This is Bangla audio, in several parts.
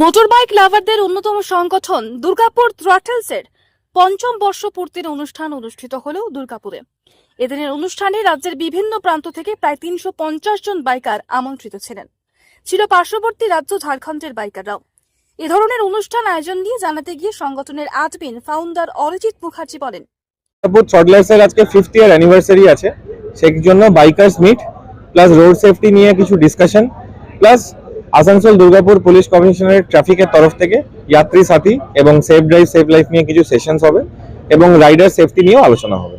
মোটরবাইক লাভারদের অন্যতম সংগঠন দুর্গাপুর থ্রটেলসের পঞ্চম বর্ষ পূর্তির অনুষ্ঠান অনুষ্ঠিত হলেও দুর্গাপুরে। এদিনের অনুষ্ঠানে রাজ্যের বিভিন্ন প্রান্ত থেকে প্রায় তিনশো পঞ্চাশ জন বাইকার আমন্ত্রিত ছিলেন। ছিল পার্শ্ববর্তী রাজ্য ঝাড়খণ্ডের বাইকাররাও। এ ধরনের অনুষ্ঠান আয়োজন নিয়ে জানাতে গিয়ে সংগঠনের আজবিন ফাউন্ডার অরিজিৎ মুখার্জি বলেন আজকে ফিফথ ইয়ার অ্যানিভার্সারি আছে। সেই জন্য bikers meet, plus road safety নিয়ে কিছু discussion plus Asansol Durgapur police কমিশনারের ট্রাফিকের তরফ থেকে যাত্রী, সাথী এবং সেফ ড্রাইভ, সেফ লাইফ নিয়ে কিছু সেশনস হবে এবং রাইডার সেফটি নিয়েও আলোচনা হবে।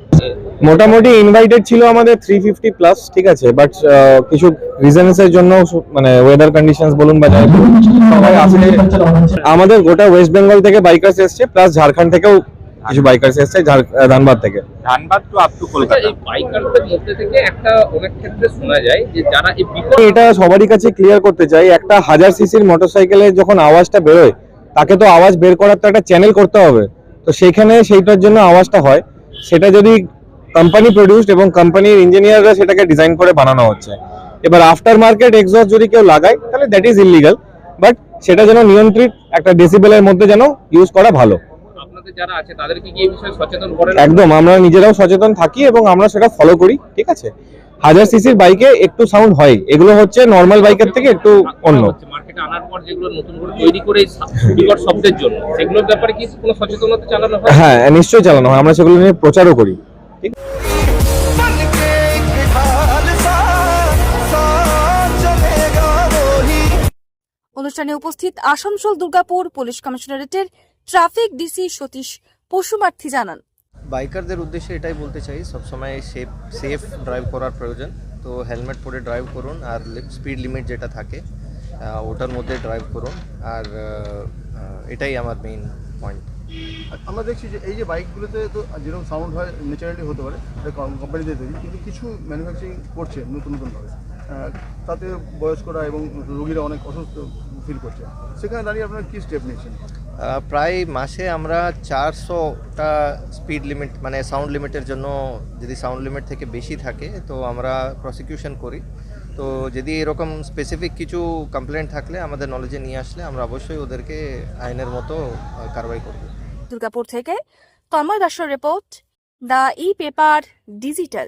মোটামুটি ইনভাইটেড ছিল আমাদের থ্রি ফিফটি প্লাস ঠিক আছে? বাট কিছু রিজনস এর জন্য মানে ওয়েদার কন্ডিশনস বলুন বা যাই আমাদের গোটা ওয়েস্ট বেঙ্গল থেকে বাইকার্স এসছে প্লাস ঝাড়খণ্ড থেকেও কিছু বাইকার্স এসছে ধানবাদ থেকে। ধানবাদ টু আপ টু আচ্ছা, কলকাতা এই বাইকারদের মধ্যে থেকে একটা অনেক ক্ষেত্রে শোনা যায় যে যারা এই এটা সবারই কাছে ক্লিয়ার করতে চাই একটা হাজার সিসির মোটরসাইকেলে যখন আওয়াজটা বেরোয় তাকে তো আওয়াজ বের করার তো একটা চ্যানেল করতে হবে। তো সেখানে সেইটার জন্য আওয়াজটা হয়। সেটা যদি কোম্পানি প্রডিউসড এবং কোম্পানির ইঞ্জিনিয়াররা সেটাকে ডিজাইন করে বানানো হচ্ছে। এবার আফটার মার্কেট এক্সস্ট যদি কেউ লাগায় তাহলে দ্যাট ইজ ইলিগাল বাট সেটা যেন নিয়ন্ত্রিত একটা ডেসিবেলের মধ্যে যেন ইউজ করা ভালো। আপনাদের যারা আছে তাদেরকে কি এই বিষয়ে সচেতন করেন? একদম আমরা নিজেরাও সচেতন থাকি এবং আমরা সেটা ফলো করি ঠিক আছে? হাজার সিসির বাইকে একটু সাউন্ড হয় এগুলো হচ্ছে নর্মাল বাইকের থেকে একটু অন্য। চালানো হয়? হ্যাঁ নিশ্চয়ই চালানো হয় আমরা সেগুলো নিয়ে প্রচারও করি। ঠিক? অনুষ্ঠানে উপস্থিত আসানসোল দুর্গাপুর পুলিশ কমিশনারেটের ট্রাফিক ডিসি সতীশ পশুমার্থী জানান। বাইকারদের উদ্দেশ্যে এটাই বলতে চাই সবসময় সেফ সেফ ড্রাইভ করার প্রয়োজন। তো হেলমেট পরে ড্রাইভ করুন আর স্পিড লিমিট যেটা থাকে ওটার মধ্যে ড্রাইভ করুন। আর এটাই আমার মেইন পয়েন্ট আমরা দেখছি যে এই যে বাইকগুলোতে তো যেরকম সাউন্ড হয় ন্যাচারালি হতে পারে কোম্পানিতে তৈরি কিন্তু কিছু ম্যানুফ্যাকচারিং করছে নতুন নতুনভাবে। তাতে বয়স্করা এবং রোগীরা অনেক অসুস্থ ফিল করছে। সেখানে দাঁড়িয়ে আপনারা কী স্টেপ নিয়েছেন? প্রায় মাসে আমরা চারশোটা স্পিড লিমিট মানে সাউন্ড লিমিটের জন্য যদি সাউন্ড লিমিট থেকে বেশি থাকে তো আমরা প্রসিকিউশন করি। তো যদি এরকম স্পেসিফিক কিছু কমপ্লেন থাকলে আমাদের নলেজে নিয়ে আসলে আমরা অবশ্যই ওদেরকে আইনের মতো কারবাই করব। দুর্গাপুর থেকে তন্ময় দাসের report the E paper digital